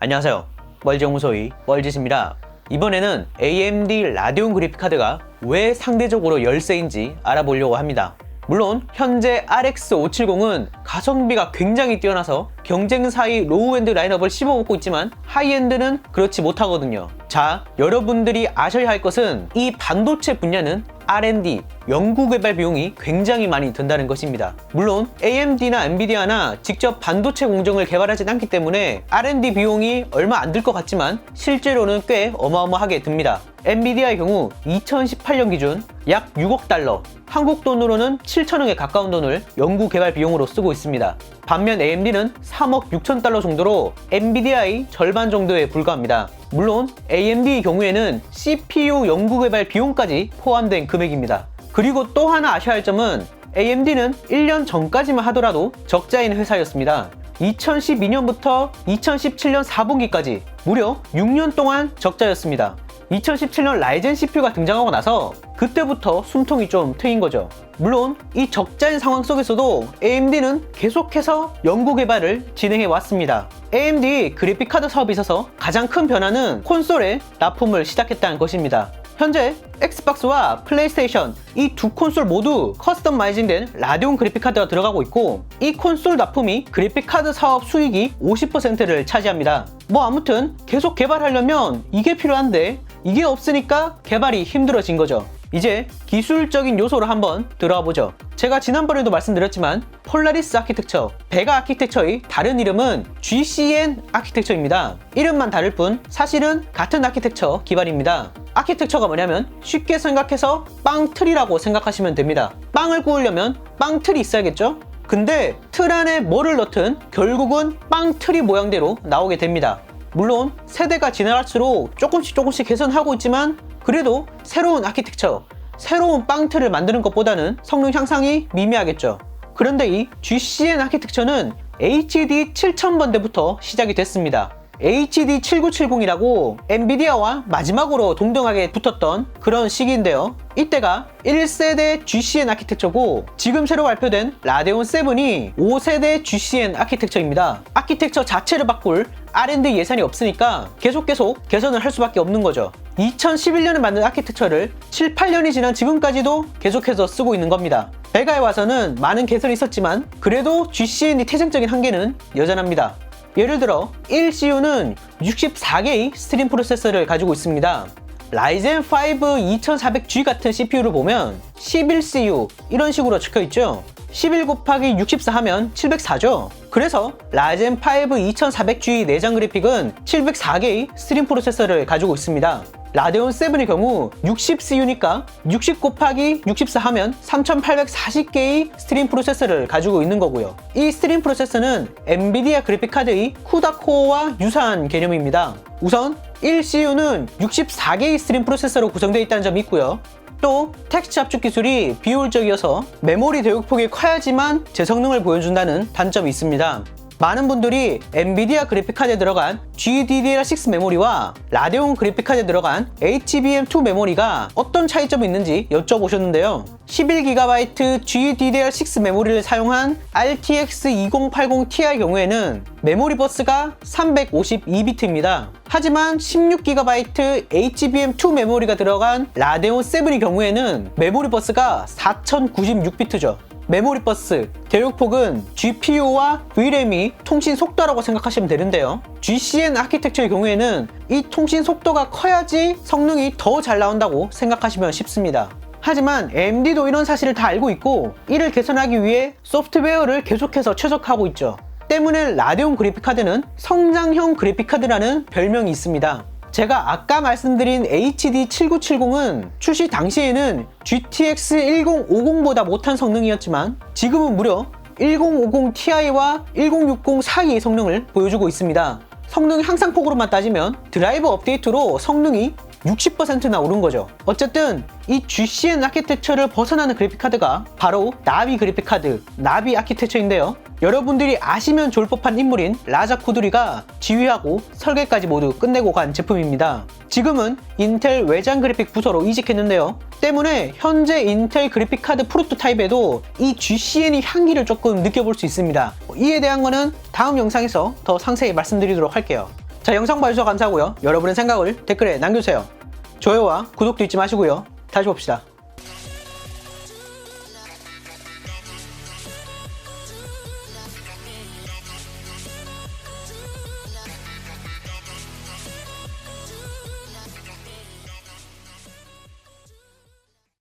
안녕하세요. 멀지연구소의 멀짓입니다. 이번에는 AMD 라디온 그래픽 카드가 왜 상대적으로 열세인지 알아보려고 합니다. 물론 현재 RX 570은 가성비가 굉장히 뛰어나서 경쟁사의 로우엔드 라인업을 씹어먹고 있지만 하이엔드는 그렇지 못하거든요. 자, 여러분들이 아셔야 할 것은 이 반도체 분야는 R&D, 연구개발 비용이 굉장히 많이 든다는 것입니다. 물론 AMD나 엔비디아나 직접 반도체 공정을 개발하진 않기 때문에 R&D 비용이 얼마 안 들 것 같지만 실제로는 꽤 어마어마하게 듭니다. 엔비디아의 경우 2018년 기준 약 6억 달러, 한국 돈으로는 7천억에 가까운 돈을 연구 개발 비용으로 쓰고 있습니다. 반면 AMD는 3억 6천 달러 정도로 엔비디아의 절반 정도에 불과합니다. 물론 AMD의 경우에는 CPU 연구 개발 비용까지 포함된 금액 입니다. 그리고 또 하나 아셔야 할 점은 AMD는 1년 전까지만 하더라도 적자인 회사였습니다. 2012년부터 2017년 4분기까지 무려 6년 동안 적자였습니다. 2017년 라이젠 CPU가 등장하고 나서 그때부터 숨통이 좀 트인 거죠. 물론 이 적자인 상황 속에서도 AMD는 계속해서 연구 개발을 진행해 왔습니다. AMD 그래픽카드 사업에 있어서 가장 큰 변화는 콘솔에 납품을 시작했다는 것입니다. 현재 엑스박스와 플레이스테이션 이 두 콘솔 모두 커스터마이징된 라디온 그래픽카드가 들어가고 있고 이 콘솔 납품이 그래픽카드 사업 수익이 50%를 차지합니다. 뭐 아무튼 계속 개발하려면 이게 필요한데 이게 없으니까 개발이 힘들어진 거죠. 이제 기술적인 요소로 한번 들어가 보죠. 제가 지난번에도 말씀드렸지만 폴라리스 아키텍처, 베가 아키텍처의 다른 이름은 GCN 아키텍처입니다. 이름만 다를 뿐 사실은 같은 아키텍처 기반입니다. 아키텍처가 뭐냐면 쉽게 생각해서 빵 틀이라고 생각하시면 됩니다. 빵을 구우려면 빵 틀이 있어야겠죠? 근데 틀 안에 뭐를 넣든 결국은 빵 틀이 모양대로 나오게 됩니다. 물론 세대가 지나갈수록 조금씩 조금씩 개선하고 있지만 그래도 새로운 아키텍처, 새로운 빵틀을 만드는 것보다는 성능 향상이 미미하겠죠. 그런데 이 GCN 아키텍처는 HD 7000번대부터 시작이 됐습니다. HD 7970이라고 엔비디아와 마지막으로 동등하게 붙었던 그런 시기인데요. 이때가 1세대 GCN 아키텍처고 지금 새로 발표된 라데온 7이 5세대 GCN 아키텍처입니다. 아키텍처 자체를 바꿀 R&D 예산이 없으니까 계속 계속 개선을 할 수밖에 없는 거죠. 2011년에 만든 아키텍처를 7, 8년이 지난 지금까지도 계속해서 쓰고 있는 겁니다. 베가에 와서는 많은 개선이 있었지만 그래도 GCN이 태생적인 한계는 여전합니다. 예를 들어 1CU는 64개의 스트림 프로세서를 가지고 있습니다. 라이젠 5 2400G 같은 CPU를 보면 11CU 이런 식으로 적혀 있죠. 11 곱하기 64 하면 704죠. 그래서 라이젠 5 2400G 내장 그래픽은 704개의 스트림 프로세서를 가지고 있습니다. 라데온 7의 경우 60CU니까 60 곱하기 64 하면 3840개의 스트림 프로세서를 가지고 있는 거고요. 이 스트림 프로세서는 엔비디아 그래픽카드의 쿠다 코어와 유사한 개념입니다. 우선 1CU는 64개의 스트림 프로세서로 구성되어 있다는 점이 있고요. 또 텍스처 압축 기술이 비효율적이어서 메모리 대역폭이 커야지만 제 성능을 보여준다는 단점이 있습니다. 많은 분들이 엔비디아 그래픽카드에 들어간 GDDR6 메모리와 라데온 그래픽카드에 들어간 HBM2 메모리가 어떤 차이점이 있는지 여쭤보셨는데요. 11GB GDDR6 메모리를 사용한 RTX 2080 Ti 경우에는 메모리 버스가 352비트입니다. 하지만 16GB HBM2 메모리가 들어간 라데온 7의 경우에는 메모리 버스가 4096비트죠. 메모리 버스, 대역폭은 GPU와 VRAM이 통신 속도라고 생각하시면 되는데요. GCN 아키텍처의 경우에는 이 통신 속도가 커야지 성능이 더 잘 나온다고 생각하시면 쉽습니다. 하지만 AMD도 이런 사실을 다 알고 있고 이를 개선하기 위해 소프트웨어를 계속해서 최적화하고 있죠. 때문에 라데온 그래픽카드는 성장형 그래픽카드라는 별명이 있습니다. 제가 아까 말씀드린 HD 7970은 출시 당시에는 GTX 1050보다 못한 성능이었지만 지금은 무려 1050 Ti와 1060 사이의 성능을 보여주고 있습니다. 성능 향상폭으로만 따지면 드라이버 업데이트로 성능이 60%나 오른 거죠. 어쨌든 이 GCN 아키텍처를 벗어나는 그래픽카드가 바로 나비 그래픽카드, 나비 아키텍처인데요. 여러분들이 아시면 좋을 법한 인물인 라자 쿠두리가 지휘하고 설계까지 모두 끝내고 간 제품입니다. 지금은 인텔 외장 그래픽 부서로 이직했는데요. 때문에 현재 인텔 그래픽카드 프로토타입에도 이 GCN의 향기를 조금 느껴볼 수 있습니다. 이에 대한 거는 다음 영상에서 더 상세히 말씀드리도록 할게요. 자, 영상 봐주셔서 감사하고요. 여러분의 생각을 댓글에 남겨주세요. 좋아요와 구독도 잊지 마시고요. 다시 봅시다.